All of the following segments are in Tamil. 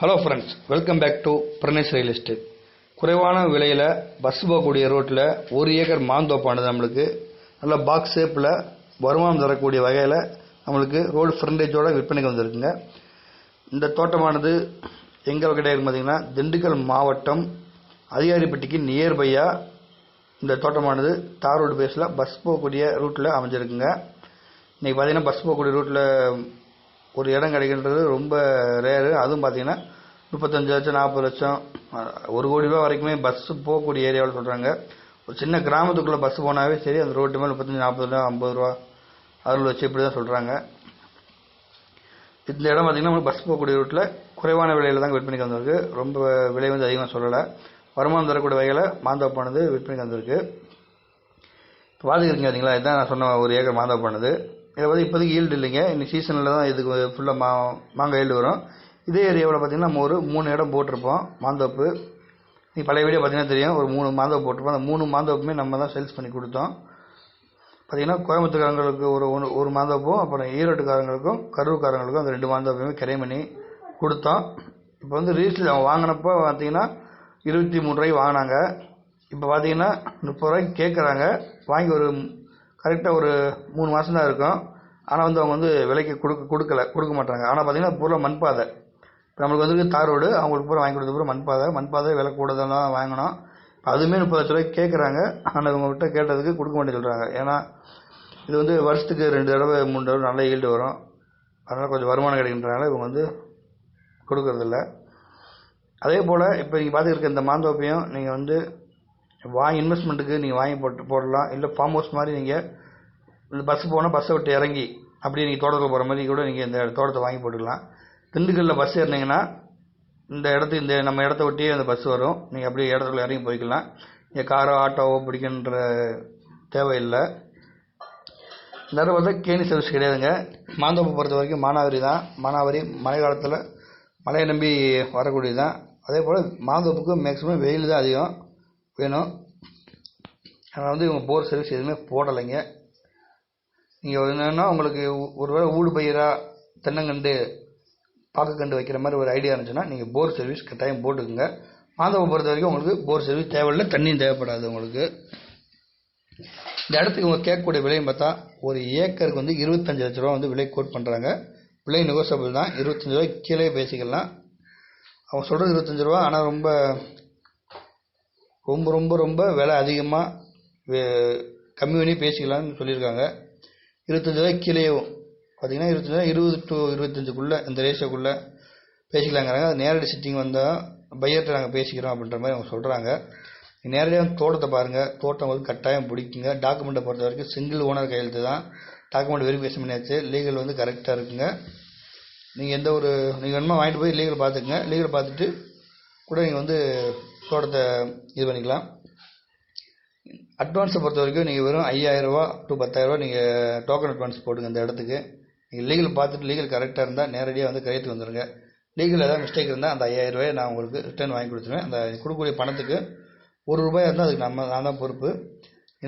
Hello friends welcome back to Pranesh real estate குறைவான விலையில் பஸ் போகக்கூடிய ரோட்டில் ஒரு ஏக்கர் மாந்தோப்பானது நம்மளுக்கு. நல்ல பாக்ஸ் ஷேப்பில் வருமானம் தரக்கூடிய வகையில் நம்மளுக்கு ரோடு ஃப்ரண்டேஜோட விற்பனைக்கு வந்திருக்குங்க. இந்த தோட்டமானது எங்கே கிடையாது பார்த்தீங்கன்னா திண்டுக்கல் மாவட்டம் அதிகாரிப்பட்டிக்கு நியர்பையாக இந்த தோட்டமானது தார் ரோடு பேஸில் பஸ் போகக்கூடிய ரூட்டில் அமைஞ்சிருக்குங்க. இன்றைக்கி பார்த்தீங்கன்னா பஸ் போகக்கூடிய ரூட்டில் ஒரு இடம் கிடைக்கின்றது ரொம்ப ரேரு அதுவும் பார்த்தீங்கன்னா முப்பத்தஞ்சு லட்சம் நாற்பது லட்சம் ஒரு கோடி ரூபா வரைக்குமே பஸ் போகக்கூடிய ஏரியாவில் சொல்கிறாங்க ஒரு சின்ன கிராமத்துக்குள்ளே பஸ் போனாவே சரி அந்த ரோட்டு மேலே முப்பத்தஞ்சு நாற்பது ரூபா ஐம்பது ரூபா அதில் வச்சு இப்படி தான் சொல்கிறாங்க இந்த இடம் பார்த்தீங்கன்னா பஸ் போகக்கூடிய ரூட்டில் குறைவான விலையில் தான் விற்பனைக்கு வந்திருக்கு. ரொம்ப விலை வந்து அதிகமாக சொல்லலை. வருமானம் தரக்கூடிய வகையில் மாந்தோப்பானது விற்பனைக்கு வந்திருக்கு. இப்போ பார்த்துக்கிறீங்க பார்த்தீங்களா இதுதான் நான் சொன்ன ஒரு ஏக்கர் மாந்தோப்பானது இதில் வந்து இப்போதைக்கு ஈல்டு இல்லைங்க. இன்னும் சீசனில் தான் இதுக்கு ஃபுல்லாக மா மாங்காய் ஈல்டு வரும். இதே ஏரியாவில் பார்த்தீங்கன்னா நம்ம ஒரு மூணு இடம் போட்டிருப்போம். மாந்தோப்பு. நீ பழைய வீடியோ பார்த்தீங்கன்னா தெரியும். ஒரு மூணு மாந்தோப்பு போட்டிருப்போம். அந்த மூணு மாந்தோப்புமே நம்ம தான் சேல்ஸ் பண்ணி கொடுத்தோம். பார்த்திங்கன்னா கோயம்புத்தூர்காரங்களுக்கு ஒரு ஒன்று ஒரு மாந்தோப்பும் அப்புறம் ஈரோட்டுக்காரங்களுக்கும் கரூர்காரங்களுக்கும் அந்த ரெண்டு மாந்தோப்பையுமே கிரை பண்ணி கொடுத்தோம். இப்போ வந்து ரீசேல் அவங்க வாங்கினப்போ பார்த்தீங்கன்னா இருபத்தி மூணு ரூபாய்க்கு வாங்கினாங்க. இப்போ பார்த்தீங்கன்னா முப்பது ரூபாய்க்கு கேட்குறாங்க. வாங்கி ஒரு கரெக்டாக ஒரு மூணு மாதம் தான் இருக்கும். ஆனால் வந்து அவங்க வந்து விலைக்கு கொடுக்க கொடுக்கல கொடுக்க மாட்டாங்க. ஆனால் பார்த்தீங்கன்னா பூரா மண்பாதை. இப்போ நம்மளுக்கு வந்து தார் ரோடு அவங்களுக்கு பூரா வாங்கி கொடுத்த பூரா மண்பாதை. மண்பாதை விலை கூட தான் வாங்கினோம். இப்போ அதுவுமே முப்பது லட்ச ரூபாய்க்கு கேட்குறாங்க ஆனால் இவங்ககிட்ட கேட்டதுக்கு கொடுக்க மாட்டேன்னு சொல்கிறாங்க ஏன்னா இது வந்து வருஷத்துக்கு ரெண்டு தடவை மூணு தடவை நல்ல ஈல்டு வரும். அதனால் கொஞ்சம் வருமானம் கிடைக்கின்றனால இவங்க வந்து கொடுக்கறதில்ல. அதே போல் இப்போ நீங்கள் பார்த்துருக்க இந்த மாந்தோப்பையும் நீங்கள் வந்து வாங்கி இன்வெஸ்ட்மெண்ட்டுக்கு நீங்கள் வாங்கி போட்டு போடலாம். இல்லை ஃபார்ம் ஹவுஸ் மாதிரி நீங்கள் இந்த பஸ் போனால் பஸ்ஸை விட்டு இறங்கி அப்படியே நீங்கள் தோட்டத்தில் போகிற மாதிரி கூட நீங்கள் இந்த தோட்டத்தை வாங்கி போட்டுக்கலாம். திண்டுக்கல்லில் பஸ் ஏறினீங்கன்னா இந்த இடத்துக்கு இந்த நம்ம இடத்த ஒட்டியே அந்த பஸ் வரும். நீங்கள் அப்படியே இடத்துல இறங்கி போய்க்கலாம். நீங்கள் காரோ ஆட்டோவோ பிடிக்குன்ற தேவையில்லை. நிறைய பார்த்தா கேணி சர்வீஸ் கிடையாதுங்க. மாந்தோப்பு பொறுத்த வரைக்கும் மானாவரி தான். மானாவரி மழை காலத்தில் மழையை நம்பி வரக்கூடியது தான் அதே போல் மாந்தோப்புக்கு மேக்ஸிமம் வெயில் தான் அதிகம். வேணும். அதனால் வந்து இவங்க போர் சர்வீஸ் எதுவுமே போடலைங்க. நீங்கள் என்னென்னா உங்களுக்கு ஒருவேளை ஊடு பயிராக தென்னங்கண்டு பாக்குக்கண்டு வைக்கிற மாதிரி ஒரு ஐடியா இருந்துச்சுன்னா நீங்கள் போர் சர்வீஸ் கட்டாயம் போட்டுக்குங்க. மாதவை பொறுத்த வரைக்கும் உங்களுக்கு போர் சர்வீஸ் தேவையில்லை தண்ணியும் தேவைப்படாது உங்களுக்கு. இந்த இடத்துக்கு இவங்க கேட்கக்கூடிய விலையும் பார்த்தா ஒரு ஏக்கருக்கு வந்து இருபத்தஞ்சு லட்ச ரூபா வந்து விலை கோட் பண்ணுறாங்க விலை நெகோசியபிள் தான். இருபத்தஞ்சி ரூபாய்க்கு கீழே பேசிக்கலாம். அவங்க சொல்கிறது இருபத்தஞ்சு ரூபா ஆனால் ரொம்ப ரொம்ப ரொம்ப ரொம்ப விலை அதிகமாக கம்மி பண்ணி பேசிக்கலாம்னு சொல்லியிருக்காங்க. இருபத்தஞ்சிருவாய்க்கு கீழேயும் பார்த்தீங்கன்னா இருபத்தஞ்சு ரூபா இருபது டு இருபத்தஞ்சுக்குள்ளே இந்த ரேஷியோக்குள்ளே பேசிக்கலாங்கிறாங்க. அது நேரடி சிட்டிங் வந்தால் பையர்கிட்ட நாங்கள் பேசிக்கிறோம் அப்படின்ற மாதிரி அவங்க சொல்கிறாங்க நேரடியாக தோட்டத்தை பாருங்கள் தோட்டம் வந்து கட்டாயம் பிடிக்குங்க. டாக்குமெண்ட்டை பொறுத்த வரைக்கும் சிங்கிள் ஓனர் கையெழுத்து தான். டாக்குமெண்ட் வெரிஃபிகேஷன் பண்ணியாச்சு. லீகல் வந்து கரெக்டாக இருக்குங்க. நீங்கள் எந்த ஒரு நீங்கள் வேணுமா வாங்கிட்டு போய் லீகல் பார்த்துக்குங்க. லீகல் பார்த்துட்டு கூட நீங்கள் வந்து தோட்டத்தை இது பண்ணிக்கலாம். அட்வான்ஸை பொறுத்த வரைக்கும் நீங்கள் வெறும் ஐயாயிரரூவா டு பத்தாயிரரூவா நீங்கள் டோக்கன் அட்வான்ஸ் போடுங்க இந்த இடத்துக்கு. நீங்கள் லீகல் பார்த்துட்டு லீகல் கரெக்டாக இருந்தால் நேரடியாக வந்து கையெழுத்து வந்துடுங்க லீகல் ஏதாவது மிஸ்டேக் இருந்தால் அந்த ஐயாயிரரூவாயை நான் உங்களுக்கு ரிட்டர்ன் வாங்கி கொடுத்துருவேன். அந்த கொடுக்கக்கூடிய பணத்துக்கு ஒரு ரூபாய் இருந்தால் அதுக்கு நம்ம நான் தான் பொறுப்பு.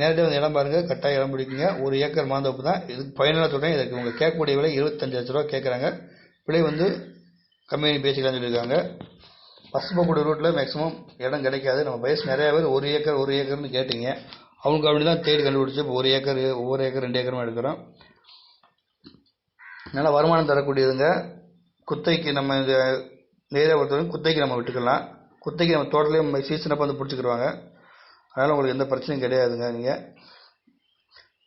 நேரடியாக வந்து இடம் பாருங்கள் கட்டாயம் இடம் பிடிக்குங்க. ஒரு ஏக்கர் மாந்தோப்பு தான். இதுக்கு ஃபைனலாக சொல்கிறேன் இதுக்கு உங்கள் கேட்கக்கூடிய விலை இருபத்தஞ்சு லட்ச ரூபா கேட்குறாங்க. விலை வந்து கம்மியாக பேசிக்கலாம்னு சொல்லியிருக்காங்க. பஸ் ரோட்டில் மேக்ஸிமம் இடம் கிடைக்காது. நம்ம வயசு நிறையா பேர் ஒரு ஏக்கர் ஒரு ஏக்கர்னு கேட்டீங்க. அவங்களுக்கு அப்படி தான் தேடி கண்டுபிடிச்சி இப்போ ஒரு ஏக்கர் ஒவ்வொரு ஏக்கர் ரெண்டு ஏக்கரும் எடுக்கிறோம். நல்லா வருமானம் தரக்கூடியதுங்க. குத்தைக்கு நம்ம இந்த ஏரியா பொறுத்தவரைக்கும் குத்தைக்கு நம்ம விட்டுக்கலாம். குத்தைக்கு நம்ம தோட்டலையும் நம்ம சீசன் அப்போ வந்து பிடிச்சிக்கிடுவாங்க அதனால் உங்களுக்கு எந்த பிரச்சனையும் கிடையாதுங்க நீங்கள்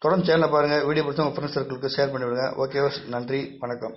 தொடர்ந்து சேனலை பாருங்கள் வீடியோ பிடிச்ச உங்கள் ஃப்ரெண்ட்ஸ் சர்க்கிளுக்கு ஷேர் பண்ணிவிடுங்க. ஓகே நன்றி வணக்கம்.